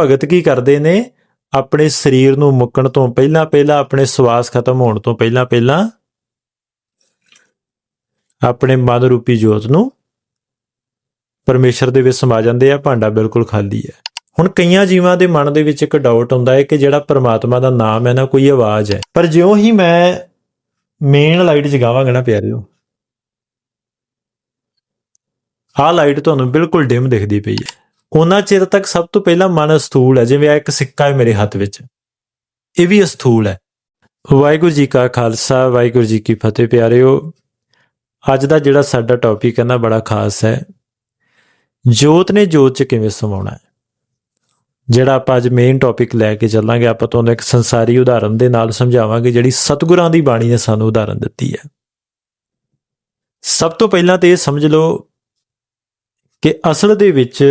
ਭਗਤ ਕੀ ਕਰਦੇ ਨੇ? ਆਪਣੇ ਸਰੀਰ ਨੂੰ ਮੁੱਕਣ ਤੋਂ ਪਹਿਲਾਂ ਪਹਿਲਾਂ ਆਪਣੇ ਸਵਾਸ ਖਤਮ ਹੋਣ ਤੋਂ ਪਹਿਲਾਂ ਪਹਿਲਾਂ ਆਪਣੇ ਮਨ ਰੂਪੀ ਜੋਤ ਨੂੰ ਪਰਮੇਸ਼ਰ ਦੇ ਵਿੱਚ ਸਮਾ ਜਾਂਦੇ ਆ, ਭਾਂਡਾ ਬਿਲਕੁਲ ਖਾਲੀ ਹੈ। ਹੁਣ ਕਈਆਂ ਜੀਵਾਂ ਦੇ ਮਨ ਦੇ ਵਿੱਚ ਇੱਕ ਡਾਊਟ ਹੁੰਦਾ ਹੈ ਕਿ ਜਿਹੜਾ ਪਰਮਾਤਮਾ ਦਾ ਨਾਮ ਹੈ ਨਾ, ਕੋਈ ਆਵਾਜ਼ ਹੈ। ਪਰ ਜਿਉਂ ਹੀ ਮੈਂ ਮੇਨ ਲਾਈਟ ਜਗਾਵਾਂਗਾ ਨਾ ਪਿਆਰਿਓ, ਆਹ ਲਾਈਟ ਤੁਹਾਨੂੰ ਬਿਲਕੁਲ ਡਿਮ ਦਿਖਦੀ ਪਈ ਹੈ। ਉਹਨਾਂ ਚਿਰ ਤੱਕ ਸਭ ਤੋਂ ਪਹਿਲਾਂ ਮਨ ਅਸਥੂਲ ਹੈ, ਜਿਵੇਂ ਆ ਇੱਕ ਸਿੱਕਾ ਹੈ ਮੇਰੇ ਹੱਥ ਵਿੱਚ। ਇਹ ਵੀ ਅਸਥੂਲ ਹੈ। ਵਾਹਿਗੁਰੂ ਜੀ ਕਾ ਖਾਲਸਾ, ਵਾਹਿਗੁਰੂ ਜੀ ਕੀ ਫਤਿਹ ਪਿਆਰਿਓ। ਅੱਜ ਦਾ ਜਿਹੜਾ ਸਾਡਾ ਟੌਪਿਕ ਹੈ ਨਾ, ਬੜਾ ਖਾਸ ਹੈ। ਜੋਤ ਨੇ ਜੋਤ 'ਚ ਕਿਵੇਂ ਸਮਾਉਣਾ ਹੈ? ਜਿਹੜਾ ਆਪਾਂ ਅੱਜ ਮੇਨ ਟੌਪਿਕ ਲੈ ਕੇ ਚੱਲਾਂਗੇ, ਆਪਾਂ ਤੁਹਾਨੂੰ ਇੱਕ ਸੰਸਾਰੀ ਉਦਾਹਰਨ ਦੇ ਨਾਲ ਸਮਝਾਵਾਂਗੇ, ਜਿਹੜੀ ਸਤਿਗੁਰਾਂ ਦੀ ਬਾਣੀ ਨੇ ਸਾਨੂੰ ਉਦਾਹਰਨ ਦਿੱਤੀ ਹੈ। ਸਭ ਤੋਂ ਪਹਿਲਾਂ ਤੇ ਇਹ ਸਮਝ ਲਓ ਕਿ ਅਸਲ ਦੇ ਵਿੱਚ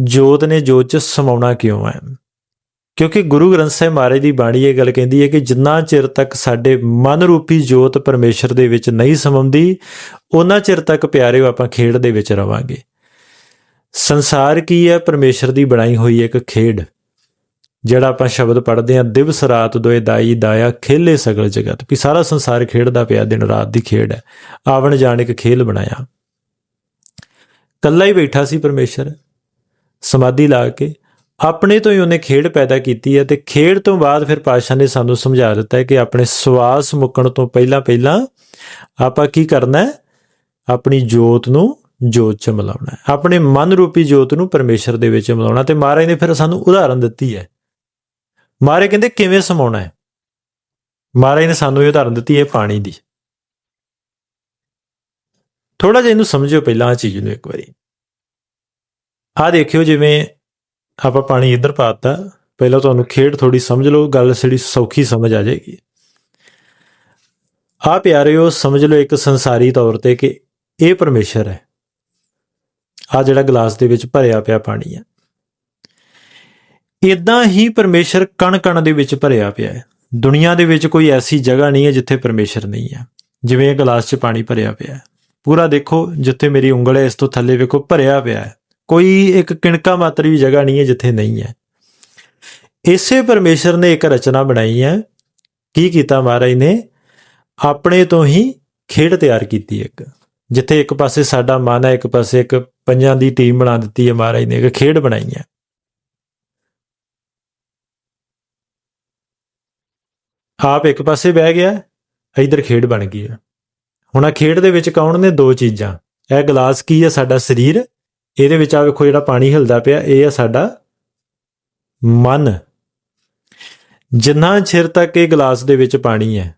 ਜੋਤ ਨੇ ਜੋਤ 'ਚ ਸਮਾਉਣਾ ਕਿਉਂ ਹੈ? ਕਿਉਂਕਿ ਗੁਰੂ ਗ੍ਰੰਥ ਸਾਹਿਬ ਮਹਾਰਾਜ ਦੀ ਬਾਣੀ ਇਹ ਗੱਲ ਕਹਿੰਦੀ ਹੈ ਕਿ ਜਿੰਨਾ ਚਿਰ ਤੱਕ ਸਾਡੇ ਮਨ ਰੂਪੀ ਜੋਤ ਪਰਮੇਸ਼ਰ ਦੇ ਵਿੱਚ ਨਹੀਂ ਸਮਾਉਂਦੀ ਉਹਨਾਂ ਚਿਰ ਤੱਕ ਪਿਆਰਿਓ ਆਪਾਂ ਖੇਡ ਦੇ ਵਿੱਚ ਰਵਾਂਗੇ। ਸੰਸਾਰ ਕੀ ਹੈ? ਪਰਮੇਸ਼ਰ ਦੀ ਬਣਾਈ ਹੋਈ ਇੱਕ ਖੇਡ, ਜਿਹੜਾ ਆਪਾਂ ਸ਼ਬਦ ਪੜ੍ਹਦੇ ਹਾਂ, ਦਿਵਸ ਰਾਤ ਦੋਏ ਦਾਈ ਦਾਇਆ ਖੇਲੇ ਸਗਲ ਜਗਤ। ਵੀ ਸਾਰਾ ਸੰਸਾਰ ਖੇਡਦਾ ਪਿਆ, ਦਿਨ ਰਾਤ ਦੀ ਖੇਡ ਹੈ। ਆਵਣ ਜਾਣ ਇੱਕ ਖੇਲ ਬਣਾਇਆ। ਕੱਲਾ ਹੀ ਬੈਠਾ ਸੀ ਪਰਮੇਸ਼ਰ। ਸਮਾਧੀ ਲਾ ਕੇ ਆਪਣੇ ਤੋਂ ਹੀ ਉਹਨੇ ਖੇਡ ਪੈਦਾ ਕੀਤੀ ਹੈ ਤੇ ਖੇਡ ਤੋਂ ਬਾਅਦ ਫਿਰ ਪਾਸ਼ਾ ਨੇ ਸਾਨੂੰ ਸਮਝਾ ਦਿੱਤਾ ਹੈ ਕਿ ਆਪਣੇ ਸਵਾਸ ਮੁੱਕਣ ਤੋਂ ਪਹਿਲਾਂ ਪਹਿਲਾਂ ਆਪਾਂ ਕੀ ਕਰਨਾ ਹੈ? ਆਪਣੀ ਜੋਤ ਨੂੰ ਜੋਤ ਚ ਮਿਲਾਉਣਾ ਹੈ। ਆਪਣੇ ਮਨ ਰੂਪੀ ਜੋਤ ਨੂੰ ਪਰਮੇਸ਼ਰ ਦੇ ਵਿੱਚ ਮਿਲਾਉਣਾ ਤੇ ਮਹਾਰਾਜ ਨੇ ਫਿਰ ਸਾਨੂੰ ਉਦਾਹਰਨ ਦਿੱਤੀ ਹੈ। ਮਹਾਰਾਜ ਕਹਿੰਦੇ, ਕਿਵੇਂ ਸਮਾਉਣਾ ਹੈ? ਮਹਾਰਾਜ ਨੇ ਸਾਨੂੰ ਇਹ ਉਦਾਹਰਨ ਦਿੱਤੀ ਹੈ ਪਾਣੀ ਦੀ। ਥੋੜਾ ਜਿਹਾ ਇਹਨੂੰ ਸਮਝਿਓ ਪਹਿਲਾਂ ਆ ਚੀਜ਼ ਨੂੰ ਇੱਕ ਵਾਰੀ। ਆ ਦੇਖਿਓ ਜਿਵੇਂ ਆਪਾਂ ਪਾਣੀ ਇੱਧਰ ਪਾਤਾ ਪਹਿਲਾਂ ਤੁਹਾਨੂੰ ਖੇਡ ਥੋੜੀ ਸਮਝ ਲਓ, ਗੱਲ ਜਿਹੜੀ ਸੌਖੀ ਸਮਝ ਆ ਜਾਏਗੀ। ਆ ਪਿਆਰਿਓ, ਸਮਝ ਲਓ ਇੱਕ ਸੰਸਾਰੀ ਤੌਰ ਤੇ ਕਿ ਇਹ ਪਰਮੇਸ਼ਰ ਹੈ। ਆ ਜਿਹੜਾ ਗਲਾਸ ਦੇ ਵਿੱਚ ਭਰਿਆ ਪਿਆ ਪਾਣੀ ਹੈ ਇਦਾਂ ਹੀ ਪਰਮੇਸ਼ਰ ਕਣ ਕਣ ਦੇ ਵਿੱਚ ਭਰਿਆ ਪਿਆ ਹੈ। ਦੁਨੀਆ ਦੇ ਵਿੱਚ ਕੋਈ ਐਸੀ ਜਗ੍ਹਾ ਨਹੀਂ ਹੈ ਜਿੱਥੇ ਪਰਮੇਸ਼ਰ ਨਹੀਂ ਹੈ। ਜਿਵੇਂ ਇਹ ਗਲਾਸ 'ਚ ਪਾਣੀ ਭਰਿਆ ਪਿਆ ਹੈ। ਪੂਰਾ ਦੇਖੋ, ਜਿੱਥੇ ਮੇਰੀ ਉਂਗਲ ਹੈ, ਇਸ ਤੋਂ ਥੱਲੇ ਵੇਖੋ, ਭਰਿਆ ਪਿਆ ਹੈ। ਕੋਈ ਇੱਕ ਕਿਣਕਾ ਮਾਤਰ ਵੀ ਜਗ੍ਹਾ ਨਹੀਂ ਹੈ ਜਿੱਥੇ ਨਹੀਂ ਹੈ। ਇਸੇ ਪਰਮੇਸ਼ਰ ਨੇ ਇੱਕ ਰਚਨਾ ਬਣਾਈ ਹੈ। ਕੀ ਕੀਤਾ ਮਹਾਰਾਜ ਨੇ? ਆਪਣੇ ਤੋਂ ਹੀ ਖੇਡ ਤਿਆਰ ਕੀਤੀ ਇੱਕ। ਜਿੱਥੇ ਇੱਕ ਪਾਸੇ ਸਾਡਾ ਮਨ ਹੈ, ਇੱਕ ਪਾਸੇ ਇੱਕ ਪੰਜਾਂ ਦੀ ਟੀਮ ਬਣਾ ਦਿੱਤੀ ਹੈ ਮਹਾਰਾਜ ਨੇ, ਇੱਕ ਖੇਡ ਬਣਾਈ ਹੈ। ਆਪ ਇੱਕ ਪਾਸੇ ਬਹਿ ਗਿਆ, ਇਧਰ ਖੇਡ ਬਣ ਗਈ ਹੈ। ਹੁਣ ਆ ਖੇਡ ਦੇ ਵਿੱਚ ਕੌਣ ਨੇ? ਦੋ ਚੀਜ਼ਾਂ। ਇਹ ਗਲਾਸ ਕੀ ਹੈ? ਸਾਡਾ ਸਰੀਰ ਇਹਦੇ ਵਿੱਚ ਆ ਵੇਖੋ ਜਿਹੜਾ ਪਾਣੀ ਹਿਲਦਾ ਪਿਆ, ਇਹ ਹੈ ਸਾਡਾ ਮਨ। ਜਿੰਨਾ ਚਿਰ ਤੱਕ ਇਹ ਗਲਾਸ ਦੇ ਵਿੱਚ ਪਾਣੀ ਹੈ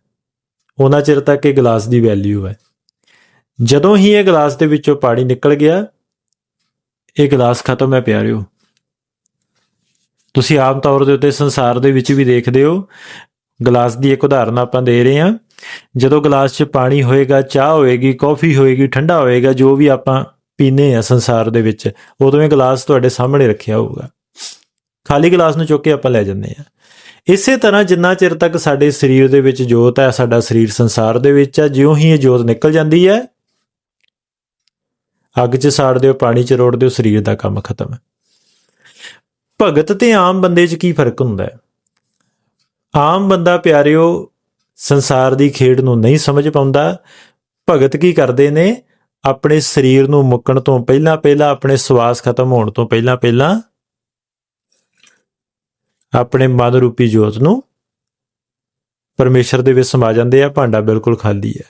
ਉਹਨਾਂ ਚਿਰ ਤੱਕ ਇਹ ਗਲਾਸ ਦੀ ਵੈਲਿਊ ਹੈ। ਜਦੋਂ ਹੀ ਇਹ ਗਲਾਸ ਦੇ ਵਿੱਚੋਂ ਪਾਣੀ ਨਿਕਲ ਗਿਆ, ਇਹ ਗਲਾਸ ਖਤਮ ਹੈ ਪਿਆਰਿਓ। ਤੁਸੀਂ ਆਮ ਤੌਰ ਦੇ ਉੱਤੇ ਸੰਸਾਰ ਦੇ ਵਿੱਚ ਵੀ ਦੇਖਦੇ ਹੋ, ਗਲਾਸ ਦੀ ਇੱਕ ਉਦਾਹਰਨ ਆਪਾਂ ਦੇ ਰਹੇ ਹਾਂ। ਜਦੋਂ ਗਲਾਸ 'ਚ ਪਾਣੀ ਹੋਏਗਾ, ਚਾਹ ਹੋਏਗੀ, ਕੌਫੀ ਹੋਏਗੀ, ਠੰਡਾ ਹੋਏਗਾ, ਜੋ ਵੀ ਆਪਾਂ ਪੀਨੇ ਆ ਸੰਸਾਰ ਦੇ ਵਿੱਚ ਉਦੋਂ ਇਹ ਗਲਾਸ ਤੁਹਾਡੇ ਸਾਹਮਣੇ ਰੱਖਿਆ ਹੋਊਗਾ। ਖਾਲੀ ਗਲਾਸ ਨੂੰ ਚੁੱਕ ਕੇ ਆਪਾਂ ਲੈ ਜੰਨੇ ਆ ਇਸੇ ਤਰ੍ਹਾਂ ਜਿੰਨਾ ਚਿਰ ਤੱਕ ਸਾਡੇ ਸਰੀਰ ਦੇ ਵਿੱਚ ਜੋਤ ਹੈ, ਸਾਡਾ ਸਰੀਰ ਸੰਸਾਰ ਦੇ ਵਿੱਚ ਹੈ, ਜਿਉਂ ਹੀ ਇਹ ਜੋਤ ਨਿਕਲ ਜਾਂਦੀ ਹੈ, ਅੱਗ 'ਚ ਸਾੜ ਦਿਓ, ਪਾਣੀ 'ਚ ਰੋੜ ਦਿਓ, ਸਰੀਰ ਦਾ ਕੰਮ ਖਤਮ ਹੈ। ਭਗਤ ਤੇ ਆਮ ਬੰਦੇ 'ਚ ਕੀ ਫ਼ਰਕ ਹੁੰਦਾ ਹੈ? ਆਮ ਬੰਦਾ ਪਿਆਰਿਓ, ਸੰਸਾਰ ਦੀ ਖੇਡ ਨੂੰ ਨਹੀਂ ਸਮਝ ਪਾਉਂਦਾ। ਭਗਤ ਕੀ ਕਰਦੇ ਨੇ? ਆਪਣੇ ਸਰੀਰ ਨੂੰ ਮੁੱਕਣ ਤੋਂ ਪਹਿਲਾਂ ਪਹਿਲਾਂ ਆਪਣੇ ਸਵਾਸ ਖਤਮ ਹੋਣ ਤੋਂ ਪਹਿਲਾਂ ਪਹਿਲਾਂ ਆਪਣੇ ਮਨ ਰੂਪੀ ਜੋਤ ਨੂੰ ਪਰਮੇਸ਼ਰ ਦੇ ਵਿੱਚ ਸਮਾ ਜਾਂਦੇ ਆ, ਭਾਂਡਾ ਬਿਲਕੁਲ ਖਾਲੀ ਹੈ।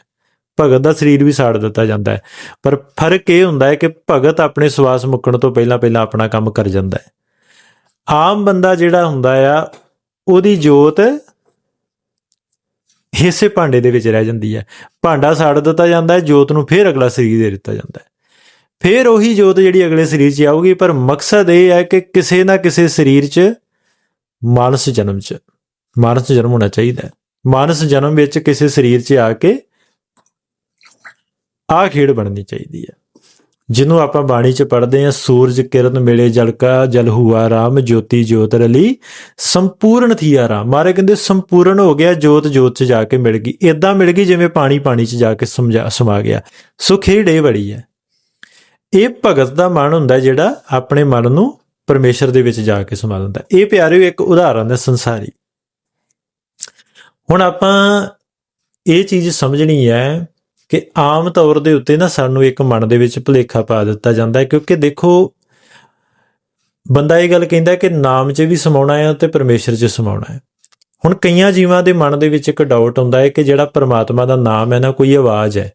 ਭਗਤ ਦਾ ਸਰੀਰ ਵੀ ਸਾੜ ਦਿੱਤਾ ਜਾਂਦਾ ਹੈ। ਪਰ ਫ਼ਰਕ ਇਹ ਹੁੰਦਾ ਹੈ ਕਿ ਭਗਤ ਆਪਣੇ ਸਵਾਸ ਮੁੱਕਣ ਤੋਂ ਪਹਿਲਾਂ ਪਹਿਲਾਂ ਆਪਣਾ ਕੰਮ ਕਰ ਜਾਂਦਾ ਹੈ। ਆਮ ਬੰਦਾ ਜਿਹੜਾ ਹੁੰਦਾ ਆ, ਉਹਦੀ ਜੋਤ ਇਸੇ ਭਾਂਡੇ ਦੇ ਵਿੱਚ ਰਹਿ ਜਾਂਦੀ ਹੈ। ਭਾਂਡਾ ਸਾੜ ਦਿੱਤਾ ਜਾਂਦਾ ਹੈ, ਜੋਤ ਨੂੰ ਫਿਰ ਅਗਲਾ ਸਰੀਰ ਦੇ ਦਿੱਤਾ ਜਾਂਦਾ ਹੈ। ਫਿਰ ਉਹੀ ਜੋਤ ਜਿਹੜੀ ਅਗਲੇ ਸਰੀਰ 'ਚ ਆਊਗੀ, ਪਰ ਮਕਸਦ ਇਹ ਹੈ ਕਿ ਕਿਸੇ ਨਾ ਕਿਸੇ ਸਰੀਰ 'ਚ ਮਾਨਸ ਜਨਮ 'ਚ, ਮਾਨਸ ਜਨਮ ਹੋਣਾ ਚਾਹੀਦਾ ਹੈ। ਮਾਨਸ ਜਨਮ ਵਿੱਚ ਕਿਸੇ ਸਰੀਰ 'ਚ ਆ ਕੇ ਆ ਖੇਡ ਬਣਨੀ ਚਾਹੀਦੀ ਹੈ। ਜਿਹਨੂੰ ਆਪਾਂ ਬਾਣੀ 'ਚ ਪੜ੍ਹਦੇ ਹਾਂ, ਸੂਰਜ, ਕਿਰਨ, ਮਿਲੇ, ਜਲਕਾ ਜਲ ਹੁਆ ਰਾਮ, ਜੋਤੀ, ਜੋਤ, ਰਲੀ, ਸੰਪੂਰਨ ਥੀਆ ਰਾਮ ਮਾਰੇ ਕਹਿੰਦੇ ਸੰਪੂਰਨ ਹੋ ਗਿਆ, ਜੋਤ ਜੋਤ 'ਚ ਜਾ ਕੇ ਮਿਲ ਗਈ। ਇਦਾਂ ਮਿਲ ਗਈ ਜਿਵੇਂ ਪਾਣੀ ਪਾਣੀ 'ਚ ਜਾ ਕੇ ਸਮਝਾ, ਸਮਾ ਗਿਆ। ਸੋ ਖੇਡ ਇਹ ਬੜੀ ਹੈ। ਇਹ ਭਗਤ ਦਾ ਮਨ ਹੁੰਦਾ ਜਿਹੜਾ ਆਪਣੇ ਮਨ ਨੂੰ ਪਰਮੇਸ਼ਰ ਦੇ ਵਿੱਚ ਜਾ ਕੇ ਸਮਾ ਦਿੰਦਾ। ਇਹ ਪਿਆਰਿਓ, ਇੱਕ ਉਦਾਹਰਨ ਹੈ ਸੰਸਾਰੀ। ਹੁਣ ਆਪਾਂ ਇਹ ਚੀਜ਼ ਸਮਝਣੀ ਹੈ ਕਿ ਆਮ ਤੌਰ ਦੇ ਉੱਤੇ ਨਾ ਸਾਨੂੰ ਇੱਕ ਮਨ ਦੇ ਵਿੱਚ ਭੁਲੇਖਾ ਪਾ ਦਿੱਤਾ ਜਾਂਦਾ ਹੈ, ਕਿਉਂਕਿ ਦੇਖੋ, ਬੰਦਾ ਇਹ ਗੱਲ ਕਹਿੰਦਾ ਕਿ ਨਾਮ 'ਚ ਵੀ ਸਮਾਉਣਾ ਹੈ ਤੇ ਪਰਮੇਸ਼ਰ 'ਚ ਸਮਾਉਣਾ ਹੈ। ਹੁਣ ਕਈਆਂ ਜੀਵਾਂ ਦੇ ਮਨ ਦੇ ਵਿੱਚ ਇੱਕ ਡਾਊਟ ਹੁੰਦਾ ਹੈ ਕਿ ਜਿਹੜਾ ਪਰਮਾਤਮਾ ਦਾ ਨਾਮ ਹੈ ਨਾ, ਕੋਈ ਆਵਾਜ਼ ਹੈ,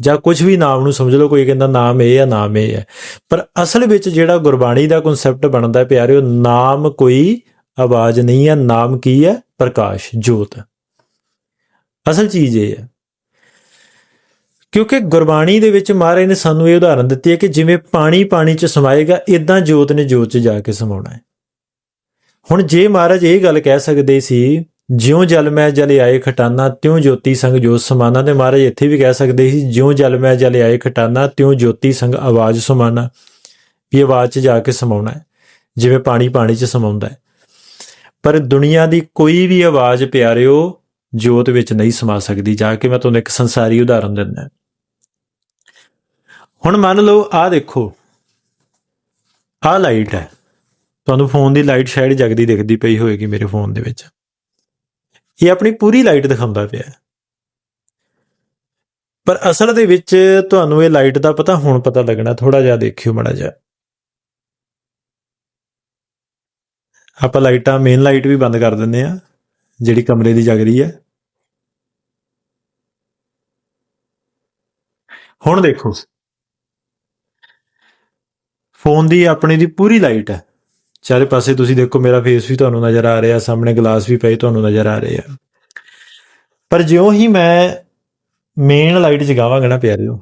ਜਾਂ ਕੁਝ ਵੀ ਨਾਮ ਨੂੰ ਸਮਝ ਲਓ, ਕੋਈ ਕਹਿੰਦਾ ਨਾਮ ਇਹ ਹੈ, ਨਾਮ ਇਹ ਹੈ। ਪਰ ਅਸਲ ਵਿੱਚ ਜਿਹੜਾ ਗੁਰਬਾਣੀ ਦਾ ਕਨਸੈਪਟ ਬਣਦਾ ਹੈ ਪਿਆਰਿਓ, ਨਾਮ ਕੋਈ ਆਵਾਜ਼ ਨਹੀਂ ਹੈ, ਨਾਮ ਕੀ ਹੈ? ਪ੍ਰਕਾਸ਼, ਜੋਤ। ਅਸਲ ਚੀਜ਼ ਇਹ ਹੈ ਕਿਉਂਕਿ ਗੁਰਬਾਣੀ ਦੇ ਵਿੱਚ ਮਹਾਰਾਜ ਨੇ ਸਾਨੂੰ ਇਹ ਉਦਾਹਰਨ ਦਿੱਤੀ ਹੈ ਕਿ ਜਿਵੇਂ ਪਾਣੀ ਪਾਣੀ 'ਚ ਸਮਾਏਗਾ ਇਦਾਂ ਜੋਤ ਨੇ ਜੋਤ 'ਚ ਜਾ ਕੇ ਸਮਾਉਣਾ ਹੈ। ਹੁਣ ਜੇ ਮਹਾਰਾਜ ਇਹ ਗੱਲ ਕਹਿ ਸਕਦੇ ਸੀ, ਜਿਉਂ ਜਲ ਮੈਂ ਜਲ ਆਏ ਖਟਾਨਾ, ਤਿਉਂ ਜੋਤੀ ਸੰਗ ਜੋਤ ਸਮਾਨਾ, ਤੇ ਮਹਾਰਾਜ ਇੱਥੇ ਵੀ ਕਹਿ ਸਕਦੇ ਸੀ, ਜਿਉਂ ਜਲ ਮੈਂ ਜਲ ਆਏ ਖਟਾਨਾ, ਤਿਉਂ ਜੋਤੀ ਸੰਗ ਆਵਾਜ਼ ਸਮਾਨਾ, ਵੀ ਆਵਾਜ਼ 'ਚ ਜਾ ਕੇ ਸਮਾਉਣਾ ਹੈ, ਜਿਵੇਂ ਪਾਣੀ ਪਾਣੀ 'ਚ ਸਮਾਉਂਦਾ ਹੈ। ਪਰ ਦੁਨੀਆ ਦੀ ਕੋਈ ਵੀ ਆਵਾਜ਼ ਪਿਆਰਿਓ ਜੋਤ ਵਿੱਚ ਨਹੀਂ ਸਮਾ ਸਕਦੀ। ਜਾ ਕੇ ਮੈਂ ਤੁਹਾਨੂੰ ਇੱਕ ਸੰਸਾਰੀ ਉਦਾਹਰਨ ਦਿੰਦਾ। ਹੁਣ ਮੰਨ ਲਓ, ਆਹ ਦੇਖੋ। ਆਹ ਲਾਈਟ ਹੈ। ਤੁਹਾਨੂੰ ਫੋਨ ਦੀ ਲਾਈਟ ਸ਼ਾਇਦ ਜਗਦੀ ਦਿਖਦੀ ਪਈ ਹੋਏਗੀ ਮੇਰੇ ਫੋਨ ਦੇ ਵਿੱਚ। ਇਹ ਆਪਣੀ ਪੂਰੀ ਲਾਈਟ ਦਿਖਾਉਂਦਾ ਪਿਆ। ਪਰ ਅਸਲ ਦੇ ਵਿੱਚ ਤੁਹਾਨੂੰ ਇਹ ਲਾਈਟ ਦਾ ਪਤਾ ਹੁਣ ਪਤਾ ਲੱਗਣਾ ਥੋੜਾ ਜਿਹਾ ਦੇਖਿਓ ਮੜਾ ਜਿਹਾ। ਆਪਾਂ ਲਾਈਟਾਂ ਮੇਨ ਲਾਈਟ ਵੀ ਬੰਦ ਕਰ ਦਿੰਦੇ ਆ, ਜਿਹੜੀ ਕਮਰੇ ਦੀ ਜਗ ਰਹੀ ਹੈ। ਹੁਣ ਦੇਖੋ। ਫੋਨ ਦੀ ਆਪਣੀ ਦੀ ਪੂਰੀ ਲਾਈਟ ਹੈ। ਚਾਰੇ ਪਾਸੇ ਤੁਸੀਂ ਦੇਖੋ, ਮੇਰਾ ਫੇਸ ਵੀ ਤੁਹਾਨੂੰ ਨਜ਼ਰ ਆ ਰਿਹਾ, ਸਾਹਮਣੇ ਗਲਾਸ ਵੀ ਪਏ ਤੁਹਾਨੂੰ ਨਜ਼ਰ ਆ ਰਹੇ ਆ। ਪਰ ਜਿਉਂ ਹੀ ਮੈਂ ਮੇਨ ਲਾਈਟ ਜਗਾਵਾਂਗਾ ਨਾ ਪਿਆਰਿਓ,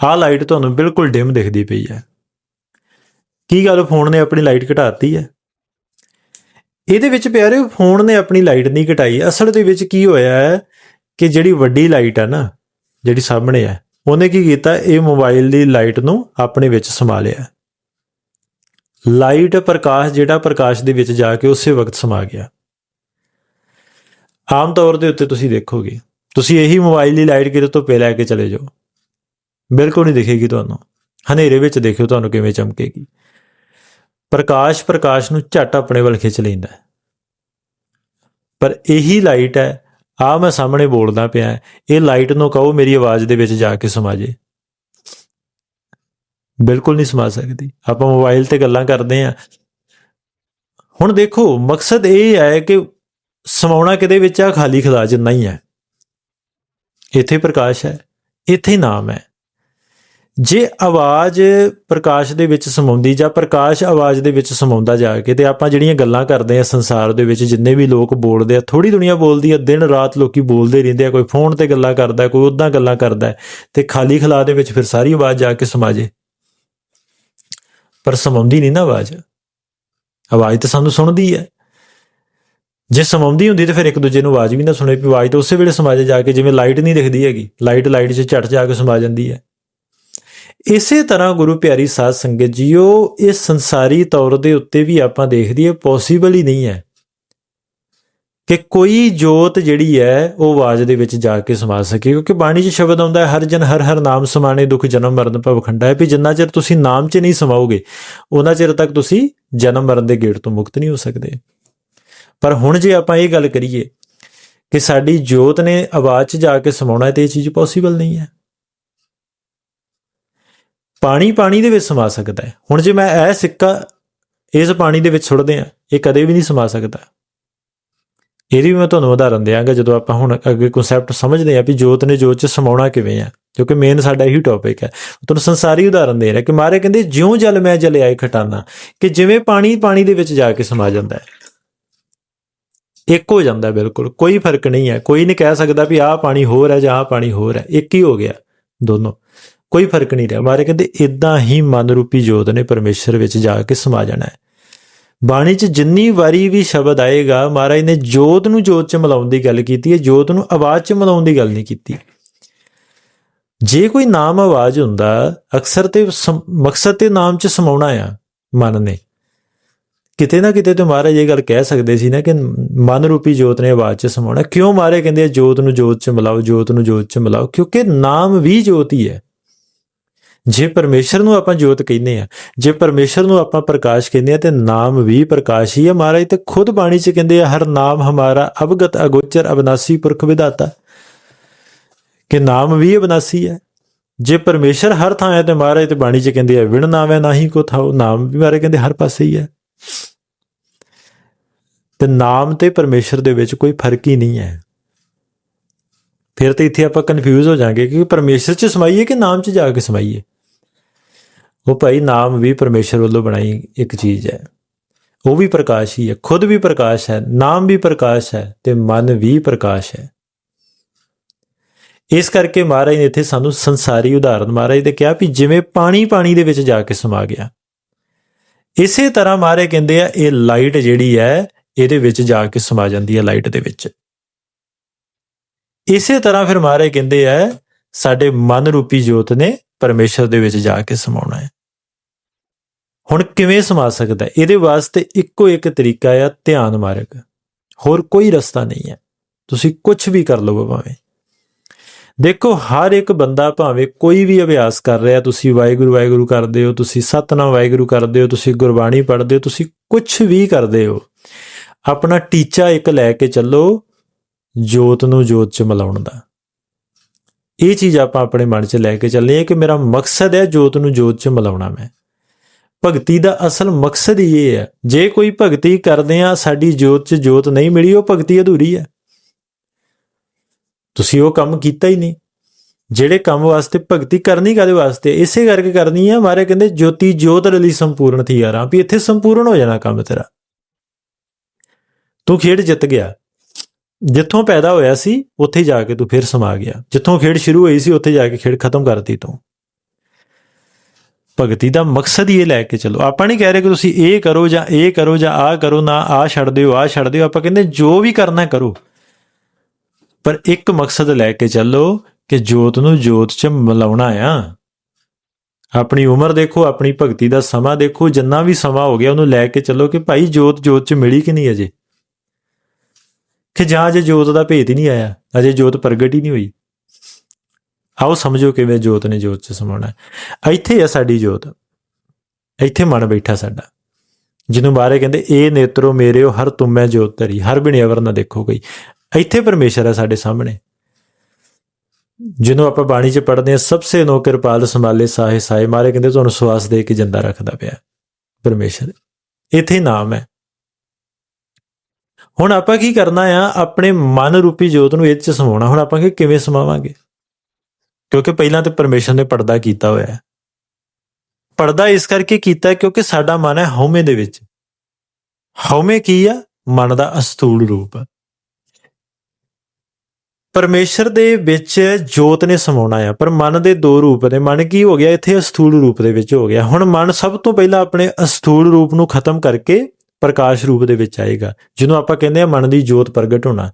ਆਹ ਲਾਈਟ ਤੁਹਾਨੂੰ ਬਿਲਕੁਲ ਡਿਮ ਦਿਖਦੀ ਪਈ ਹੈ। ਕੀ ਗੱਲ, ਫੋਨ ਨੇ ਆਪਣੀ ਲਾਈਟ ਘਟਾਤੀ ਹੈ? ਇਹਦੇ ਵਿੱਚ ਪਿਆਰਿਓ, ਫੋਨ ਨੇ ਆਪਣੀ ਲਾਈਟ ਨਹੀਂ ਘਟਾਈ। ਅਸਲ ਦੇ ਵਿੱਚ ਕੀ ਹੋਇਆ ਹੈ ਕਿ ਜਿਹੜੀ ਵੱਡੀ ਲਾਈਟ ਹੈ ਨਾ, ਜਿਹੜੀ ਸਾਹਮਣੇ ਹੈ ਉਹਨੇ ਕੀ ਕੀਤਾ? ਇਹ ਮੋਬਾਈਲ ਦੀ ਲਾਈਟ ਨੂੰ ਆਪਣੇ ਵਿੱਚ ਸਮਾ ਲਿਆ ਲਾਈਟ ਪ੍ਰਕਾਸ਼, ਜਿਹੜਾ ਪ੍ਰਕਾਸ਼ ਦੇ ਵਿੱਚ ਜਾ ਕੇ ਉਸੇ ਵਕਤ ਸਮਾ ਗਿਆ। ਆਮ ਤੌਰ ਦੇ ਉੱਤੇ ਤੁਸੀਂ ਦੇਖੋਗੇ, ਤੁਸੀਂ ਇਹੀ ਮੋਬਾਈਲ ਦੀ ਲਾਈਟ ਕਿਤੇ ਤੋਂ ਲੈ ਕੇ ਚਲੇ ਜਾਓ। ਬਿਲਕੁਲ ਨਹੀਂ ਦਿਖੇਗੀ ਤੁਹਾਨੂੰ। ਹਨੇਰੇ ਵਿੱਚ ਦੇਖਿਓ ਤੁਹਾਨੂੰ ਕਿਵੇਂ ਚਮਕੇਗੀ। ਪ੍ਰਕਾਸ਼ ਪ੍ਰਕਾਸ਼ ਨੂੰ ਝਟ ਆਪਣੇ ਵੱਲ ਖਿੱਚ ਲੈਂਦਾ ਪਰ ਇਹੀ ਲਾਈਟ ਹੈ ਆ ਮੈਂ ਸਾਹਮਣੇ ਬੋਲਦਾ ਪਿਆ, ਇਹ ਲਾਈਟ ਨੂੰ ਕਹੋ ਮੇਰੀ ਆਵਾਜ਼ ਦੇ ਵਿੱਚ ਜਾ ਕੇ ਸਮਾ ਜੇ ਬਿਲਕੁਲ ਨਹੀਂ ਸਮਾ ਸਕਦੀ। ਆਪਾਂ ਮੋਬਾਈਲ ਤੇ ਗੱਲਾਂ ਕਰਦੇ ਆ ਹੁਣ ਦੇਖੋ, ਮਕਸਦ ਇਹ ਹੈ ਕਿ ਸਮਾਉਣਾ ਕਿਤੇ ਵਿੱਚ ਆ? ਖਾਲੀ ਖਲਾਜ ਨਹੀਂ ਹੈ। ਇੱਥੇ ਪ੍ਰਕਾਸ਼ ਹੈ, ਇੱਥੇ ਨਾਮ ਹੈ। ਜੇ ਆਵਾਜ਼ ਪ੍ਰਕਾਸ਼ ਦੇ ਵਿੱਚ ਸਮਾਉਂਦੀ ਜਾਂ ਪ੍ਰਕਾਸ਼ ਆਵਾਜ਼ ਦੇ ਵਿੱਚ ਸਮਾਉਂਦਾ ਜਾ ਕੇ ਤੇ ਆਪਾਂ ਜਿਹੜੀਆਂ ਗੱਲਾਂ ਕਰਦੇ ਆ ਸੰਸਾਰ ਦੇ ਵਿੱਚ, ਜਿੰਨੇ ਵੀ ਲੋਕ ਬੋਲਦੇ ਆ ਥੋੜੀ ਦੁਨੀਆ ਬੋਲਦੀ ਆ, ਦਿਨ ਰਾਤ ਲੋਕੀ ਬੋਲਦੇ ਰਹਿੰਦੇ ਆ, ਕੋਈ ਫੋਨ ਤੇ ਗੱਲਾਂ ਕਰਦਾ, ਕੋਈ ਉਦਾਂ ਗੱਲਾਂ ਕਰਦਾ ਤੇ ਖਾਲੀ ਖਲਾ ਦੇ ਵਿੱਚ ਫਿਰ ਸਾਰੀ ਆਵਾਜ਼ ਜਾ ਕੇ ਸਮਾ ਜੇ ਪਰ ਸਮਾਉਂਦੀ ਨਹੀਂ ਨਾ ਆਵਾਜ਼। ਆਵਾਜ਼ ਤਾਂ ਸਾਨੂੰ ਸੁਣਦੀ ਹੈ। ਜੇ ਸਮਾਉਂਦੀ ਹੁੰਦੀ ਤੇ ਫਿਰ ਇੱਕ ਦੂਜੇ ਨੂੰ ਆਵਾਜ਼ ਵੀ ਨਾ ਸੁਣੇ, ਵੀ ਆਵਾਜ਼ ਤਾਂ ਉਸੇ ਵੇਲੇ ਸਮਾਜੇ ਜਾ ਕੇ, ਜਿਵੇਂ ਲਾਈਟ ਨਹੀਂ ਦਿਖਦੀ ਹੈਗੀ, ਲਾਈਟ ਲਾਈਟ 'ਚ ਝਟ ਜਾ ਕੇ ਸਮਾ ਜਾਂਦੀ ਹੈ। ਇਸੇ ਤਰ੍ਹਾਂ ਗੁਰੂ ਪਿਆਰੀ ਸਾਧ ਸੰਗਤ ਜੀਓ ਇਹ ਸੰਸਾਰੀ ਤੌਰ ਦੇ ਉੱਤੇ ਵੀ ਆਪਾਂ ਦੇਖਦੀ ਹੈ ਪੋਸੀਬਲ ਹੀ ਨਹੀਂ ਹੈ ਕਿ ਕੋਈ ਜੋਤ ਜਿਹੜੀ ਹੈ, ਉਹ ਆਵਾਜ਼ ਦੇ ਵਿੱਚ ਜਾ ਕੇ ਸਮਾ ਸਕੇ, ਕਿਉਂਕਿ ਬਾਣੀ 'ਚ ਸ਼ਬਦ ਆਉਂਦਾ ਹੈ, ਹਰ ਜਨ ਹਰ ਹਰ ਨਾਮ ਸਮਾਣੇ ਦੁੱਖ ਜਨਮ ਮਰਨ ਭਵ ਖੰਡਾ ਹੈ, ਵੀ ਜਿੰਨਾ ਚਿਰ ਤੁਸੀਂ ਨਾਮ 'ਚ ਨਹੀਂ ਸਮਾਓਗੇ, ਉਹਨਾਂ ਚਿਰ ਤੱਕ ਤੁਸੀਂ ਜਨਮ ਮਰਨ ਦੇ ਗੇੜ ਤੋਂ ਮੁਕਤ ਨਹੀਂ ਹੋ ਸਕਦੇ। ਪਰ ਹੁਣ ਜੇ ਆਪਾਂ ਇਹ ਗੱਲ ਕਰੀਏ ਕਿ ਸਾਡੀ ਜੋਤ ਨੇ ਆਵਾਜ਼ 'ਚ ਜਾ ਕੇ ਸਮਾਉਣਾ ਹੈ, ਤੇ ਇਹ ਚੀਜ਼ ਪੋਸੀਬਲ ਨਹੀਂ ਹੈ। ਪਾਣੀ ਪਾਣੀ ਦੇ ਵਿੱਚ ਸਮਾ ਸਕਦਾ ਹੈ। ਹੁਣ ਜੇ ਮੈਂ ਇਹ ਸਿੱਕਾ ਇਸ ਪਾਣੀ ਦੇ ਵਿੱਚ ਸੁੱਟਦੇ ਆ ਇਹ ਕਦੇ ਵੀ ਨਹੀਂ ਸਮਾ ਸਕਦਾ। ਇਹਦੀ ਵੀ ਮੈਂ ਤੁਹਾਨੂੰ ਉਦਾਹਰਨ ਦਿਆਂਗਾ, ਜਦੋਂ ਆਪਾਂ ਹੁਣ ਅੱਗੇ ਕਨਸੈਪਟ ਸਮਝਦੇ ਆ ਵੀ ਜੋਤ ਨੇ ਜੋਤ 'ਚ ਸਮਾਉਣਾ ਕਿਵੇਂ ਆ ਕਿਉਂਕਿ ਮੇਨ ਸਾਡਾ ਇਹੀ ਟੌਪਿਕ ਹੈ। ਤੁਹਾਨੂੰ ਸੰਸਾਰੀ ਉਦਾਹਰਨ ਦੇ ਰਿਹਾ ਕਿ ਮਾਰੇ ਕਹਿੰਦੇ, ਜਿਉਂ ਜਲ ਮੈਂ ਜਲ ਆਏ ਖਟਾਨਾ, ਕਿ ਜਿਵੇਂ ਪਾਣੀ ਪਾਣੀ ਦੇ ਵਿੱਚ ਜਾ ਕੇ ਸਮਾ ਜਾਂਦਾ ਹੈ। ਇੱਕ ਹੋ ਜਾਂਦਾ ਬਿਲਕੁਲ, ਕੋਈ ਫ਼ਰਕ ਨਹੀਂ ਹੈ। ਕੋਈ ਨਹੀਂ ਕਹਿ ਸਕਦਾ ਵੀ ਆਹ ਪਾਣੀ ਹੋਰ ਹੈ ਜਾਂ ਆਹ ਪਾਣੀ ਹੋਰ ਹੈ। ਇੱਕ ਹੀ ਹੋ ਗਿਆ, ਦੋਨੋਂ। ਕੋਈ ਫ਼ਰਕ ਨਹੀਂ ਰਿਹਾ। ਮਾਰੇ ਕਹਿੰਦੇ ਇਦਾਂ ਹੀ ਮਨ ਰੂਪੀ ਜੋਤ ਨੇ ਪਰਮੇਸ਼ਰ ਵਿੱਚ ਜਾ ਕੇ ਸਮਾ ਜਾਣਾ ਹੈ। ਬਾਣੀ 'ਚ ਜਿੰਨੀ ਵਾਰੀ ਵੀ ਸ਼ਬਦ ਆਏਗਾ ਮਹਾਰਾਜ ਨੇ ਜੋਤ ਨੂੰ ਜੋਤ 'ਚ ਮਿਲਾਉਣ ਦੀ ਗੱਲ ਕੀਤੀ ਹੈ ਜੋਤ ਨੂੰ ਆਵਾਜ਼ 'ਚ ਮਿਲਾਉਣ ਦੀ ਗੱਲ ਨਹੀਂ ਕੀਤੀ। ਜੇ ਕੋਈ ਨਾਮ ਆਵਾਜ਼ ਹੁੰਦਾ ਅਕਸਰ ਤੇ ਸਮ- ਮਕਸਦ ਤੇ ਨਾਮ 'ਚ ਸਮਾਉਣਾ ਆ ਮਨ ਨੇ। ਕਿਤੇ ਨਾ ਕਿਤੇ ਤੇ ਮਹਾਰਾਜ ਇਹ ਗੱਲ ਕਹਿ ਸਕਦੇ ਸੀ ਨਾ ਕਿ ਮਨ ਰੂਪੀ ਜੋਤ ਨੇ ਆਵਾਜ਼ 'ਚ ਸਮਾਉਣਾ। ਕਿਉਂ ਮਾਰੇ ਕਹਿੰਦੇ ਆ, ਜੋਤ ਨੂੰ ਜੋਤ 'ਚ ਮਿਲਾਓ ਜੋਤ ਨੂੰ ਜੋਤ 'ਚ ਮਿਲਾਓ? ਕਿਉਂਕਿ ਨਾਮ ਵੀ ਜੋਤ ਹੀ ਹੈ। ਜੇ ਪਰਮੇਸ਼ਰ ਨੂੰ ਆਪਾਂ ਜੋਤ ਕਹਿੰਦੇ ਆ ਜੇ ਪਰਮੇਸ਼ਰ ਨੂੰ ਆਪਾਂ ਪ੍ਰਕਾਸ਼ ਕਹਿੰਦੇ ਆ ਤੇ ਨਾਮ ਵੀ ਪ੍ਰਕਾਸ਼ ਹੀ ਹੈ। ਮਹਾਰਾਜ, ਤੇ ਖੁਦ ਬਾਣੀ ਚ ਕਹਿੰਦੇ ਆ, ਹਰ ਨਾਮ ਹਮਾਰਾ ਅਵਗਤ ਅਗੋਚਰ ਅਬਨਾਸੀ ਪੁਰਖ ਵਿਦਾਤਾ ਕਿ ਨਾਮ ਵੀ ਅਬਨਾਸੀ ਹੈ। ਜੇ ਪਰਮੇਸ਼ਰ ਹਰ ਥਾਂ ਹੈ, ਤੇ ਮਹਾਰਾਜ ਤੇ ਬਾਣੀ ਚ ਕਹਿੰਦੇ ਆ, ਵਿਣ ਨਾਮ ਹੈ ਨਾਹੀ ਕੋ ਥਾਉ। ਨਾਮ ਵੀ ਮਹਾਰਾਜ ਕਹਿੰਦੇ ਹਰ ਪਾਸੇ ਹੀ ਹੈ। ਤੇ ਨਾਮ ਤੇ ਪਰਮੇਸ਼ਰ ਦੇ ਵਿੱਚ ਕੋਈ ਫ਼ਰਕ ਹੀ ਨਹੀਂ ਹੈ। ਫਿਰ ਤੇ ਇੱਥੇ ਆਪਾਂ ਕਨਫਿਊਜ਼ ਹੋ ਜਾਾਂਗੇ ਕਿ ਪਰਮੇਸ਼ਰ 'ਚ ਸਮਾਈਏ ਕਿ ਨਾਮ 'ਚ ਜਾ ਕੇ ਸਮਾਈਏ ਉਹ ਭਾਈ ਨਾਮ ਵੀ ਪਰਮੇਸ਼ਰ ਵੱਲੋਂ ਬਣਾਈ ਇੱਕ ਚੀਜ਼ ਹੈ। ਉਹ ਵੀ ਪ੍ਰਕਾਸ਼ ਹੀ ਹੈ, ਖੁਦ ਵੀ ਪ੍ਰਕਾਸ਼ ਹੈ, ਨਾਮ ਵੀ ਪ੍ਰਕਾਸ਼ ਹੈ ਤੇ ਮਨ ਵੀ ਪ੍ਰਕਾਸ਼ ਹੈ। ਇਸ ਕਰਕੇ ਮਹਾਰਾਜ ਨੇ ਇੱਥੇ ਸਾਨੂੰ ਸੰਸਾਰੀ ਉਦਾਹਰਨ ਮਹਾਰਾਜ ਨੇ ਕਿਹਾ ਵੀ ਜਿਵੇਂ ਪਾਣੀ ਪਾਣੀ ਦੇ ਵਿੱਚ ਜਾ ਕੇ ਸਮਾ ਗਿਆ। ਇਸੇ ਤਰ੍ਹਾਂ ਮਹਾਰਾਜ ਕਹਿੰਦੇ ਆ, ਇਹ ਲਾਈਟ ਜਿਹੜੀ ਹੈ, ਇਹਦੇ ਵਿੱਚ ਜਾ ਕੇ ਸਮਾ ਜਾਂਦੀ ਹੈ ਲਾਈਟ ਦੇ ਵਿੱਚ। ਇਸੇ ਤਰ੍ਹਾਂ ਫਿਰ ਮਹਾਰਾਜ ਕਹਿੰਦੇ ਆ, ਸਾਡੇ ਮਨ ਰੂਪੀ ਜੋਤ ਨੇ ਪਰਮੇਸ਼ਰ ਦੇ ਵਿੱਚ ਜਾ ਕੇ ਸਮਾਉਣਾ ਹੈ। ਹੁਣ ਕਿਵੇਂ ਸਮਾ ਸਕਦਾ ਇਹਦੇ ਵਾਸਤੇ ਇੱਕੋ ਇੱਕ ਤਰੀਕਾ ਆ, ਧਿਆਨ ਮਾਰਗ। ਹੋਰ ਕੋਈ ਰਸਤਾ ਨਹੀਂ ਹੈ। ਤੁਸੀਂ ਕੁਝ ਵੀ ਕਰ ਲਵੋ ਭਾਵੇਂ। ਦੇਖੋ, ਹਰ ਇੱਕ ਬੰਦਾ ਭਾਵੇਂ ਕੋਈ ਵੀ ਅਭਿਆਸ ਕਰ ਰਿਹਾ, ਤੁਸੀਂ ਵਾਹਿਗੁਰੂ ਵਾਹਿਗੁਰੂ ਕਰਦੇ ਹੋ, ਤੁਸੀਂ ਸਤਨਾਮ, ਵਾਹਿਗੁਰੂ ਕਰਦੇ ਹੋ, ਤੁਸੀਂ ਗੁਰਬਾਣੀ ਪੜ੍ਹਦੇ ਹੋ, ਤੁਸੀਂ ਕੁਝ ਵੀ ਕਰਦੇ ਹੋ, ਆਪਣਾ ਟੀਚਾ ਇੱਕ ਲੈ ਕੇ ਚੱਲੋ, ਜੋਤ ਨੂੰ ਜੋਤ ਚ ਮਿਲਾਉਣ ਦਾ। ਇਹ ਚੀਜ਼ ਆਪਾਂ ਆਪਣੇ ਮਨ 'ਚ ਲੈ ਕੇ ਚੱਲੇ ਆ ਕਿ ਮੇਰਾ ਮਕਸਦ ਹੈ ਜੋਤ ਨੂੰ ਜੋਤ 'ਚ ਮਿਲਾਉਣਾ ਮੈਂ। ਭਗਤੀ ਦਾ ਅਸਲ ਮਕਸਦ ਹੀ ਇਹ ਹੈ, ਜੇ ਕੋਈ ਭਗਤੀ ਕਰਦੇ ਆ ਸਾਡੀ ਜੋਤ 'ਚ ਜੋਤ ਨਹੀਂ ਮਿਲੀ, ਉਹ ਭਗਤੀ ਅਧੂਰੀ ਹੈ। ਤੁਸੀਂ ਉਹ ਕੰਮ ਕੀਤਾ ਹੀ ਨਹੀਂ। ਜਿਹੜੇ ਕੰਮ ਵਾਸਤੇ ਭਗਤੀ ਕਰਨੀ ਕਾਦੇ ਵਾਸਤੇ? ਇਸੇ ਕਰਕੇ ਕਰਨੀ ਹੈ, ਮਾਰੇ ਕਹਿੰਦੇ ਜੋਤੀ ਜੋਤ ਰਲੀ ਸੰਪੂਰਨ ਥੀ ਯਾਰਾਂ, ਵੀ ਇੱਥੇ ਸੰਪੂਰਨ ਹੋ ਜਾਣਾ ਕੰਮ ਤੇਰਾ। ਤੂੰ ਖੇਡ ਜਿੱਤ ਗਿਆ। ਜਿੱਥੋਂ ਪੈਦਾ ਹੋਇਆ ਸੀ, ਉੱਥੇ ਜਾ ਕੇ ਤੂੰ ਫਿਰ ਸਮਾ ਗਿਆ। ਜਿੱਥੋਂ ਖੇਡ ਸ਼ੁਰੂ ਹੋਈ ਸੀ, ਉੱਥੇ ਜਾ ਕੇ ਖੇਡ ਖਤਮ ਕਰਤੀ ਤੂੰ। ਭਗਤੀ ਦਾ ਮਕਸਦ ਹੀ ਇਹ ਲੈ ਕੇ ਚੱਲੋ। ਆਪਾਂ ਨਹੀਂ ਕਹਿ ਰਹੇ ਕਿ ਤੁਸੀਂ ਇਹ ਕਰੋ ਜਾਂ ਇਹ ਕਰੋ ਜਾਂ ਆਹ ਕਰੋ, ਨਾ ਆਹ ਛੱਡ ਦਿਓ, ਆਹ ਛੱਡ ਦਿਓ। ਆਪਾਂ ਕਹਿੰਦੇ ਜੋ ਵੀ ਕਰਨਾ ਕਰੋ। ਪਰ ਇੱਕ ਮਕਸਦ ਲੈ ਕੇ ਚੱਲੋ ਕਿ ਜੋਤ ਨੂੰ ਜੋਤ 'ਚ ਮਿਲਾਉਣਾ ਆ। ਆਪਣੀ ਉਮਰ ਦੇਖੋ, ਆਪਣੀ ਭਗਤੀ ਦਾ ਸਮਾਂ ਦੇਖੋ। ਜਿੰਨਾ ਵੀ ਸਮਾਂ ਹੋ ਗਿਆ, ਉਹਨੂੰ ਲੈ ਕੇ ਚੱਲੋ ਕਿ ਭਾਈ ਜੋਤ ਜੋਤ 'ਚ ਮਿਲੀ ਕਿ ਨਹੀਂ ਅਜੇ? ਕਿ ਜਾਂ ਅਜੇ ਜੋਤ ਦਾ ਭੇਤ ਹੀ ਨਹੀਂ ਆਇਆ, ਅਜੇ ਜੋਤ ਪ੍ਰਗਟ ਹੀ ਨਹੀਂ ਹੋਈ। ਆਓ ਸਮਝੋ ਕਿਵੇਂ ਜੋਤ ਨੇ ਜੋਤ 'ਚ ਸਮਾਉਣਾ ਇੱਥੇ ਆ ਸਾਡੀ ਜੋਤ। ਇੱਥੇ ਮਨ ਬੈਠਾ ਸਾਡਾ। ਜਿਹਨੂੰ ਬਾਰੇ ਕਹਿੰਦੇ, ਇਹ ਨੇਤਰੋ ਮੇਰਿਓ, ਹਰ ਤੁਮੈ ਜੋਤ ਧਰੀ, ਹਰ ਬਿਨੇ ਅਵਰ ਨਾ ਦੇਖੋ ਗਈ ਇੱਥੇ ਪਰਮੇਸ਼ਰ ਹੈ ਸਾਡੇ ਸਾਹਮਣੇ। ਜਿਹਨੂੰ ਆਪਾਂ ਬਾਣੀ 'ਚ ਪੜ੍ਹਦੇ ਹਾਂ, ਸਭਸੇ ਨੋ ਕਿਰਪਾਲ ਸੰਭਾਲੇ ਸਾਹੇ ਸਾਹੇ। ਮਾਰੇ ਕਹਿੰਦੇ, ਤੁਹਾਨੂੰ ਸਵਾਸ ਦੇ ਕੇ ਜਿੰਦਾ ਰੱਖਦਾ ਪਿਆ ਪਰਮੇਸ਼ਰ। ਇੱਥੇ ਨਾਮ ਹੈ। ਹੁਣ ਆਪਾਂ ਕੀ ਕਰਨਾ ਆ? ਆਪਣੇ ਮਨ ਰੂਪੀ ਜੋਤ ਨੂੰ ਇਹ 'ਚ ਸਮਾਉਣਾ। ਹੁਣ ਆਪਾਂ ਕਿ ਕਿਵੇਂ ਸਮਾਵਾਂਗੇ? ਕਿਉਂਕਿ ਪਹਿਲਾਂ ਤੇ ਪਰਮੇਸ਼ਰ ਨੇ ਪਰਦਾ ਕੀਤਾ ਹੋਇਆ ਹੈ। ਪਰਦਾ ਇਸ ਕਰਕੇ ਕੀਤਾ ਕਿਉਂਕਿ ਸਾਡਾ ਮਨ ਹੈ ਹਉਮੈ ਦੇ ਵਿੱਚ। ਹਉਮੈ ਕੀ ਆ? ਮਨ ਦਾ ਅਸਥੂਲ ਰੂਪ। ਪਰਮੇਸ਼ਰ ਦੇ ਵਿੱਚ ਜੋਤ ਨੇ ਸਮਾਉਣਾ ਆ। ਪਰ ਮਨ ਦੇ ਦੋ ਰੂਪ ਨੇ। ਮਨ ਕੀ ਹੋ ਗਿਆ? ਇੱਥੇ ਅਸਥੂਲ ਰੂਪ ਦੇ ਵਿੱਚ ਹੋ ਗਿਆ। ਹੁਣ ਮਨ ਸਭ ਤੋਂ ਪਹਿਲਾਂ ਆਪਣੇ ਅਸਥੂਲ ਰੂਪ ਨੂੰ ਖਤਮ ਕਰਕੇ ਪ੍ਰਕਾਸ਼ ਰੂਪ ਦੇ ਵਿੱਚ ਆਏਗਾ। ਜਿਹਨੂੰ ਆਪਾਂ ਕਹਿੰਦੇ ਆ ਮਨ ਦੀ ਜੋਤ ਪ੍ਰਗਟ ਹੋਣਾ।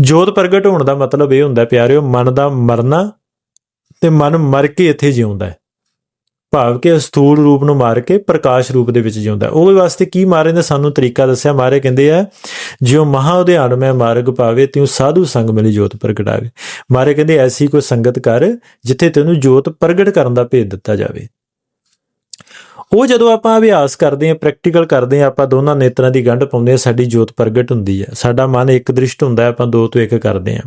ਜੋਤ ਪ੍ਰਗਟ ਹੋਣ ਦਾ ਮਤਲਬ ਇਹ ਹੁੰਦਾ ਪਿਆਰਿਓ, ਮਨ ਦਾ ਮਰਨਾ ਤੇ ਮਨ ਮਰ ਕੇ ਇੱਥੇ ਜਿਉਂਦਾ ਹੈ। ਭਾਵ ਕਿ ਸਥੂਲ ਰੂਪ ਨੂੰ ਮਾਰ ਕੇ ਪ੍ਰਕਾਸ਼ ਰੂਪ ਦੇ ਵਿੱਚ ਜਿਉਂਦਾ ਉਹਦੇ ਵਾਸਤੇ ਕੀ ਮਾਰੇ ਨੇ ਸਾਨੂੰ ਤਰੀਕਾ ਦੱਸਿਆ? ਮਾਰੇ ਕਹਿੰਦੇ ਆ ਜਿਉ ਮਹਾ ਉਧਿਆਨ ਮੈਂ ਮਾਰਗ ਪਾਵੇ, ਤਿਉ ਸਾਧੂ ਸੰਗ ਮਿਲੀ ਜੋਤ ਪ੍ਰਗਟਾਵੇ ਮਾਰੇ ਕਹਿੰਦੇ, ਐਸੀ ਕੋਈ ਸੰਗਤ ਕਰ, ਜਿੱਥੇ ਤੈਨੂੰ ਜੋਤ ਪ੍ਰਗਟ ਕਰਨ ਦਾ ਭੇਜ ਦਿੱਤਾ ਜਾਵੇ। ਉਹ ਜਦੋਂ ਆਪਾਂ ਅਭਿਆਸ ਕਰਦੇ ਹਾਂ ਪ੍ਰੈਕਟੀਕਲ ਕਰਦੇ ਹਾਂ, ਆਪਾਂ ਦੋਨਾਂ ਨੇਤਰਾਂ ਦੀ ਗੰਢ ਪਾਉਂਦੇ ਹਾਂ, ਸਾਡੀ ਜੋਤ ਪ੍ਰਗਟ ਹੁੰਦੀ ਹੈ। ਸਾਡਾ ਮਨ ਇੱਕ ਦ੍ਰਿਸ਼ਟ ਹੁੰਦਾ ਹੈ, ਆਪਾਂ ਦੋ ਤੋਂ ਇੱਕ ਕਰਦੇ ਹਾਂ।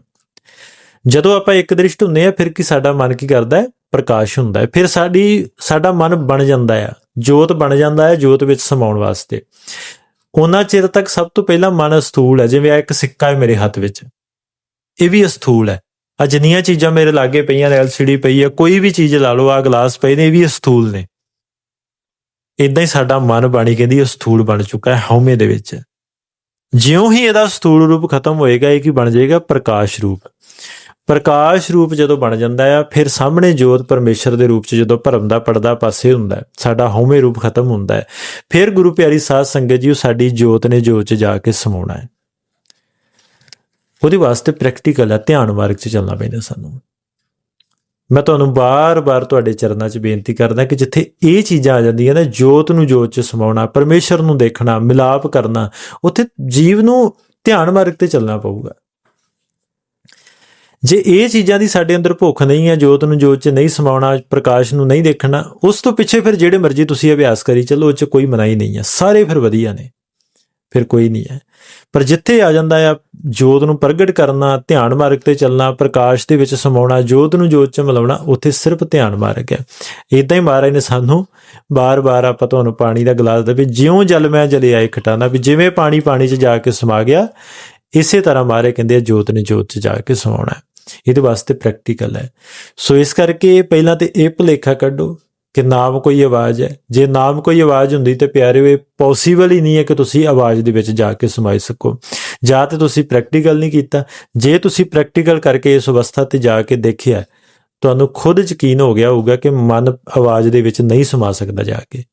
ਜਦੋਂ ਆਪਾਂ ਇੱਕ ਦ੍ਰਿਸ਼ਟ ਹੁੰਦੇ ਆ ਫਿਰ ਕੀ ਸਾਡਾ ਮਨ ਕੀ ਕਰਦਾ ਹੈ? ਪ੍ਰਕਾਸ਼ ਹੁੰਦਾ ਹੈ। ਫਿਰ ਸਾਡੀ, ਸਾਡਾ ਮਨ ਬਣ ਜਾਂਦਾ ਹੈ। ਜੋਤ ਬਣ ਜਾਂਦਾ ਹੈ, ਜੋਤ ਵਿੱਚ ਸਮਾਉਣ ਵਾਸਤੇ। ਉਹਨਾਂ ਚਿਰ ਤੱਕ ਸਭ ਤੋਂ ਪਹਿਲਾਂ ਮਨ ਅਸਥੂਲ ਹੈ। ਜਿਵੇਂ ਆ ਇੱਕ ਸਿੱਕਾ ਹੈ ਮੇਰੇ ਹੱਥ ਵਿੱਚ। ਇਹ ਵੀ ਅਸਥੂਲ ਹੈ। ਆ ਜਿੰਨੀਆਂ ਚੀਜ਼ਾਂ ਮੇਰੇ ਲਾਗੇ ਪਈਆਂ ਨੇ, ਐਲਸੀਡੀ ਪਈ ਹੈ, ਕੋਈ ਵੀ ਚੀਜ਼ ਲਾ ਲਓ ਆ ਗਲਾਸ ਪਏ ਨੇ, ਇਹ ਵੀ ਅਸਥੂਲ ਨੇ। ਇਦਾਂ ਹੀ ਸਾਡਾ ਮਨ ਬਾਣੀ ਕਹਿੰਦੀ ਉਹ ਸਥੂਲ ਬਣ ਚੁੱਕਾ ਹੈ, ਹਉਮੈ ਦੇ ਵਿੱਚ। ਜਿਉਂ ਹੀ ਇਹਦਾ ਸਥੂਲ ਰੂਪ ਖਤਮ ਹੋਏਗਾ, ਇਹ ਕੀ ਬਣ ਜਾਏਗਾ? ਪ੍ਰਕਾਸ਼ ਰੂਪ। ਪ੍ਰਕਾਸ਼ ਰੂਪ ਜਦੋਂ ਬਣ ਜਾਂਦਾ ਆ, ਫਿਰ ਸਾਹਮਣੇ ਜੋਤ ਪਰਮੇਸ਼ਰ ਦੇ ਰੂਪ 'ਚ ਜਦੋਂ ਭਰਮ ਦਾ ਪਰਦਾ ਪਾਸੇ ਹੁੰਦਾ ਸਾਡਾ ਹਉਮੈ ਰੂਪ ਖਤਮ ਹੁੰਦਾ ਹੈ। ਫਿਰ ਗੁਰੂ ਪਿਆਰੀ ਸਾਧ ਸੰਗਤ ਜੀ, ਉਹ ਸਾਡੀ ਜੋਤ ਨੇ ਜੋਤ 'ਚ ਜਾ ਕੇ ਸਮਾਉਣਾ ਹੈ। ਉਹਦੇ ਵਾਸਤੇ ਪ੍ਰੈਕਟੀਕਲ ਹੈ ਧਿਆਨ ਮਾਰਗ 'ਚ ਚੱਲਣਾ ਪੈਂਦਾ ਸਾਨੂੰ। ਮੈਂ ਤੁਹਾਨੂੰ ਬਾਰ-ਬਾਰ ਤੁਹਾਡੇ ਚਰਨਾਂ 'ਚ ਬੇਨਤੀ ਕਰਦਾ ਕਿ ਜਿੱਥੇ ਇਹ ਚੀਜ਼ਾਂ ਆ ਜਾਂਦੀਆਂ ਨੇ, ਜੋਤ ਨੂੰ ਜੋਤ 'ਚ ਸਮਾਉਣਾ, ਪਰਮੇਸ਼ਰ ਨੂੰ ਦੇਖਣਾ, ਮਿਲਾਪ ਕਰਨਾ, ਉੱਥੇ ਜੀਵ ਨੂੰ ਧਿਆਨ ਮਾਰਗ ਤੇ ਚੱਲਣਾ ਪਊਗਾ। ਜੇ ਇਹ ਚੀਜ਼ਾਂ ਦੀ ਸਾਡੇ ਅੰਦਰ ਭੁੱਖ ਨਹੀਂ ਹੈ, ਜੋਤ ਨੂੰ ਜੋਤ 'ਚ ਨਹੀਂ ਸਮਾਉਣਾ, ਪ੍ਰਕਾਸ਼ ਨੂੰ ਨਹੀਂ ਦੇਖਣਾ, ਉਸ ਤੋਂ ਪਿੱਛੇ ਫਿਰ ਜਿਹੜੇ ਮਰਜ਼ੀ ਤੁਸੀਂ ਅਭਿਆਸ ਕਰੀ ਚੱਲੋ, ਉਹ 'ਚ ਕੋਈ ਮਨਾਹੀ ਨਹੀਂ ਹੈ। ਸਾਰੇ ਫਿਰ ਵਧੀਆ ਨੇ, ਫਿਰ ਕੋਈ ਨਹੀਂ ਹੈ। ਪਰ ਜਿੱਥੇ ਆ ਜਾਂਦਾ ਆ, ਜੋਤ ਨੂੰ ਪ੍ਰਗਟ ਕਰਨਾ, ਧਿਆਨ ਮਾਰਗ ਤੇ ਚੱਲਣਾ, ਪ੍ਰਕਾਸ਼ ਦੇ ਵਿੱਚ ਸਮਾਉਣਾ, ਜੋਤ ਨੂੰ ਜੋਤ 'ਚ ਮਿਲਾਉਣਾ, ਉੱਥੇ ਸਿਰਫ ਧਿਆਨ ਮਾਰਗ ਹੈ। ਇਦਾਂ ਹੀ ਮਹਾਰਾਜ ਨੇ ਸਾਨੂੰ ਬਾਰ-ਬਾਰ ਆਪਾਂ ਤੁਹਾਨੂੰ ਪਾਣੀ ਦਾ ਗਲਾਸ ਦੇ ਵੀ ਜਿਉਂ ਜਲ ਮੈਂ ਜਲੇ ਆਏ ਖਟਾਣਾ ਵੀ ਜਿਵੇਂ ਪਾਣੀ ਪਾਣੀ 'ਚ ਜਾ ਕੇ ਸਮਾ ਗਿਆ, ਇਸੇ ਤਰ੍ਹਾਂ ਮਾਰੇ ਕਹਿੰਦੇ ਆ ਜੋਤ ਨੇ ਜੋਤ 'ਚ ਜਾ ਕੇ ਸਮਾਉਣਾ ਇਹਦੇ ਵਾਸਤੇ ਪ੍ਰੈਕਟੀਕਲ ਹੈ। ਸੋ ਇਸ ਕਰਕੇ ਪਹਿਲਾਂ ਤੇ ਇਹ ਭੁਲੇਖਾ ਕੱਢੋ ਕਿ ਨਾਮ ਕੋਈ ਆਵਾਜ਼ ਹੈ। ਜੇ ਨਾਮ ਕੋਈ ਆਵਾਜ਼ ਹੁੰਦੀ ਤੇ ਪਿਆਰਿਓ ਇਹ ਪੋਸੀਬਲ ਹੀ ਨਹੀਂ ਹੈ ਕਿ ਤੁਸੀਂ ਆਵਾਜ਼ ਦੇ ਵਿੱਚ ਜਾ ਕੇ ਸਮਾਈ ਸਕੋ। ਜਾਂ ਤੇ ਤੁਸੀਂ ਪ੍ਰੈਕਟੀਕਲ ਨਹੀਂ ਕੀਤਾ। ਜੇ ਤੁਸੀਂ ਪ੍ਰੈਕਟੀਕਲ ਕਰਕੇ ਇਸ ਅਵਸਥਾ ਤੇ ਜਾ ਕੇ ਦੇਖਿਆ, ਤੁਹਾਨੂੰ ਖੁਦ ਯਕੀਨ ਹੋ ਗਿਆ ਹੋਊਗਾ ਕਿ ਮਨ ਆਵਾਜ਼ ਦੇ ਵਿੱਚ ਨਹੀਂ ਸਮਾ ਸਕਦਾ ਜਾ ਕੇ।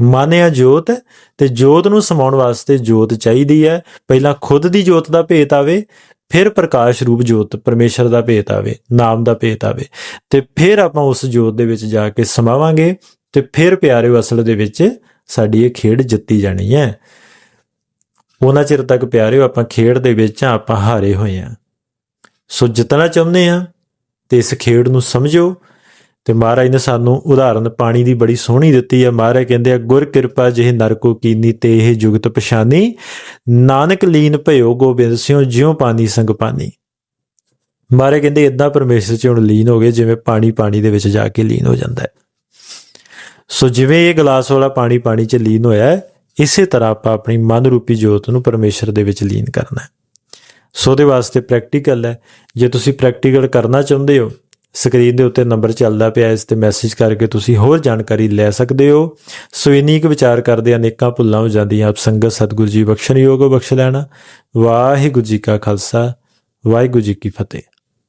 ਮਨ ਹੈ ਜੋਤ, ਤੇ ਜੋਤ ਨੂੰ ਸਮਾਉਣ ਵਾਸਤੇ ਜੋਤ ਚਾਹੀਦੀ ਹੈ। ਪਹਿਲਾਂ ਖੁਦ ਦੀ ਜੋਤ ਦਾ ਭੇਤ ਆਵੇ ਫਿਰ ਪ੍ਰਕਾਸ਼ ਰੂਪ ਜੋਤ ਪਰਮੇਸ਼ਰ ਦਾ ਭੇਤ ਆਵੇ, ਨਾਮ ਦਾ ਭੇਤ ਆਵੇ, ਤੇ ਫਿਰ ਆਪਾਂ ਉਸ ਜੋਤ ਦੇ ਵਿੱਚ ਜਾ ਕੇ ਸਮਾਵਾਂਗੇ ਤੇ ਫਿਰ ਪਿਆਰੇ ਅਸਲ ਦੇ ਵਿੱਚ ਸਾਡੀ ਇਹ ਖੇਡ ਜਿੱਤੀ ਜਾਣੀ ਹੈ। ਉਹਨਾਂ ਚਿਰ ਤੱਕ ਪਿਆਰਿਓ ਆਪਾਂ ਖੇਡ ਦੇ ਵਿੱਚ ਆਪਾਂ ਹਾਰੇ ਹੋਏ ਆ ਸੋ ਜਿੱਤਣਾ ਚਾਹੁੰਦੇ ਆ ਤੇ ਇਸ ਖੇਡ ਨੂੰ ਸਮਝੋ ਤੇ ਮਹਾਰਾਜ ਨੇ ਸਾਨੂੰ ਉਦਾਹਰਨ ਪਾਣੀ ਦੀ ਬੜੀ ਸੋਹਣੀ ਦਿੱਤੀ ਹੈ। ਮਹਾਰਾਜ ਕਹਿੰਦੇ ਆ, ਗੁਰ ਕਿਰਪਾ ਜਿਹ ਨਰ ਕੋ ਕੀਨੀ ਤੇ ਇਹ ਜੁਗਤ ਪਛਾਨੀ। ਨਾਨਕ ਲੀਨ ਭਇਓ ਗੋਬਿੰਦ ਸਿਉ, ਜਿਉ ਪਾਣੀ ਸੰਗ ਪਾਣੀ ਮਹਾਰਾਜ ਕਹਿੰਦੇ ਇਦਾਂ ਪਰਮੇਸ਼ਰ ਚ ਹੁਣ ਲੀਨ ਹੋ ਗਏ, ਜਿਵੇਂ ਪਾਣੀ ਪਾਣੀ ਦੇ ਵਿੱਚ ਜਾ ਕੇ ਲੀਨ ਹੋ ਜਾਂਦਾ ਹੈ। ਸੋ ਜਿਵੇਂ ਇਹ ਗਲਾਸ ਵਾਲਾ ਪਾਣੀ ਪਾਣੀ ਚ ਲੀਨ ਹੋਇਆ ਹੈ, ਇਸੇ ਤਰ੍ਹਾਂ ਆਪਾਂ ਆਪਣੀ ਮਨ ਰੂਪੀ ਜੋਤ ਨੂੰ ਪਰਮੇਸ਼ਰ ਦੇ ਵਿੱਚ ਲੀਨ ਕਰਨਾ ਹੈ। ਸੋ ਦੇ ਵਾਸਤੇ ਪ੍ਰੈਕਟੀਕਲ ਹੈ। ਜੇ ਤੁਸੀਂ ਪ੍ਰੈਕਟੀਕਲ ਕਰਨਾ ਚਾਹੁੰਦੇ ਹੋ ਸਕਰੀਨ ਦੇ ਉੱਤੇ ਨੰਬਰ ਚੱਲਦਾ ਪਿਆ ਇਸ ਤੇ ਮੈਸੇਜ ਕਰਕੇ ਤੁਸੀਂ ਹੋਰ ਜਾਣਕਾਰੀ ਲੈ ਸਕਦੇ ਹੋ। ਸੋ ਇੰਨੀ ਕੁ ਵਿਚਾਰ ਕਰਦੇ ਅਨੇਕਾਂ ਭੁੱਲਾਂ ਹੋ ਜਾਂਦੀਆਂ। ਆਪ ਸੰਗਤ ਸਤਿਗੁਰੂ ਜੀ ਬਖਸ਼ਣ ਯੋਗ ਬਖਸ਼ ਲੈਣਾ। ਵਾਹਿਗੁਰੂ ਜੀ ਕਾ ਖਾਲਸਾ, ਵਾਹਿਗੁਰੂ ਜੀ ਕੀ ਫਤਿਹ।